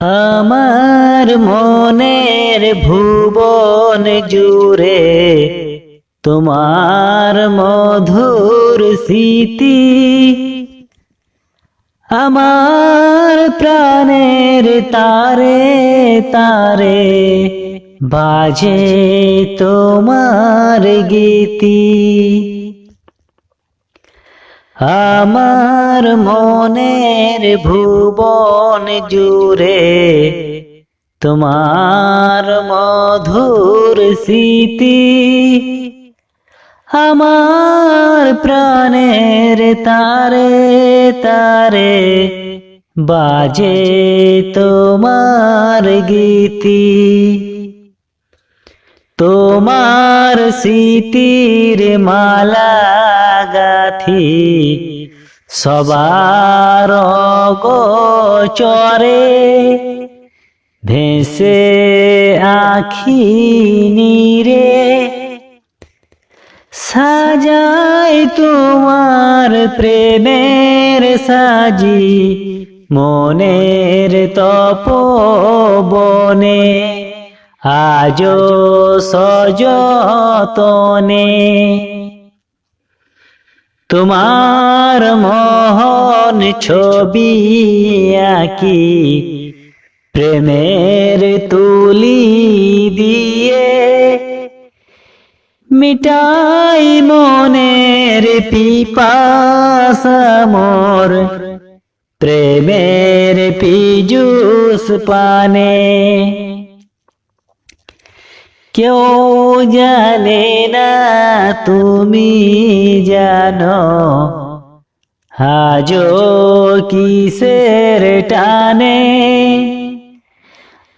আমার মনের ভুবন জুড়ে তোমার মধুর স্মৃতি। আমার প্রাণের তারে তারে বাজে তোমার গীতি। আমার মনের ভুবন জুড়ে তোমার মধুর স্মৃতি আমার প্রাণের তারে তারে বাজে তোমার গীতি। তোমার স্মৃতির মালা গাথি, সবার গোচরে ভেসে আখি নীরে সাজাই তোমার প্রেমের সাজি, মনের তপবনে। আজো সযতনে তোমার মোহন ছবি আঁকি, প্রেমের তুলি দিয়ে মিটাই মনের পিপাসা মোর, প্রেমের পিজুস পানে। কেউ জানে না তুমি জানো। আজো কিসের টানে?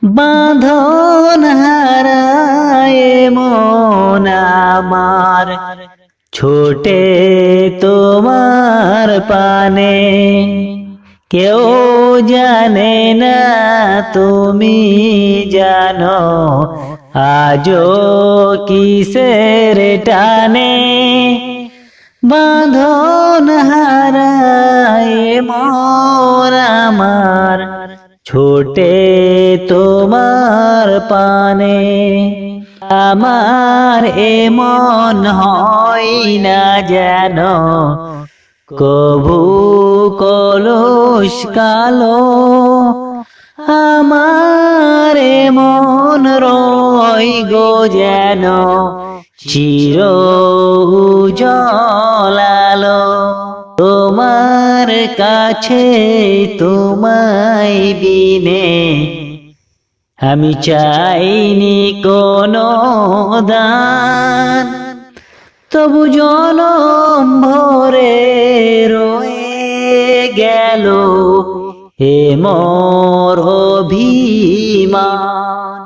বাঁধন হারায় মন আমার। ছোটে তোমার পানে। কেউ জানে না তুমি জানো। আজো কিসের টানে বাঁধন হারায় মোর আমার? ছোটে তোমার পানে আমার এমন হয় না যেন? কবু কলস কালো আমার মন রই গো যেন চির জলালো তোমার কাছে তোমায় বিনে আমি চাইনি কোনো দান। তবু জনম ভরে রয়ে গেল হে মোর অভিমান,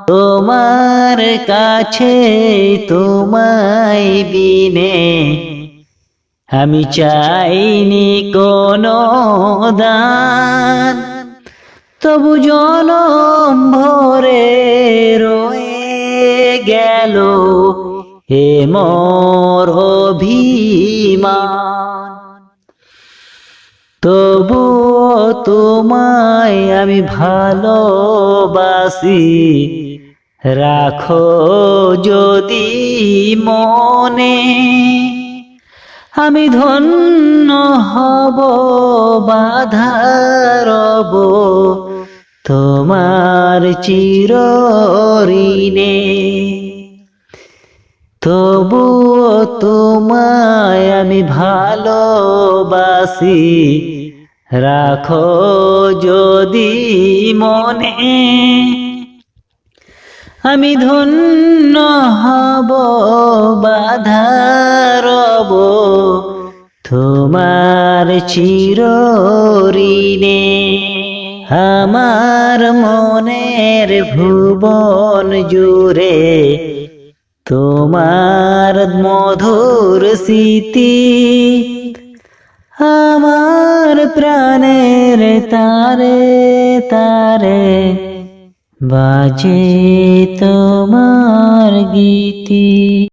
তোমার কাছে তোমায় বিনে। আমি চাইনি কোনো দান, তবু জনম ভরে রয়ে গেল। হে মোর অভিমান, তবু তোমায় আমি ভালোবাসি। রাখো যদি মনে আমি ধন্য হব বাধারব তোমার চিরঋণে তবু তোমায় আমি ভালোবাসি। রাখো যদি মনে আমি ধন্য হব বাধারব তোমার চিরঋণে আমার মনের ভুবন জুড়ে তোমার মধুর স্মৃতি আমার প্রাণের তারে তারে বাজে তোমার গীতি।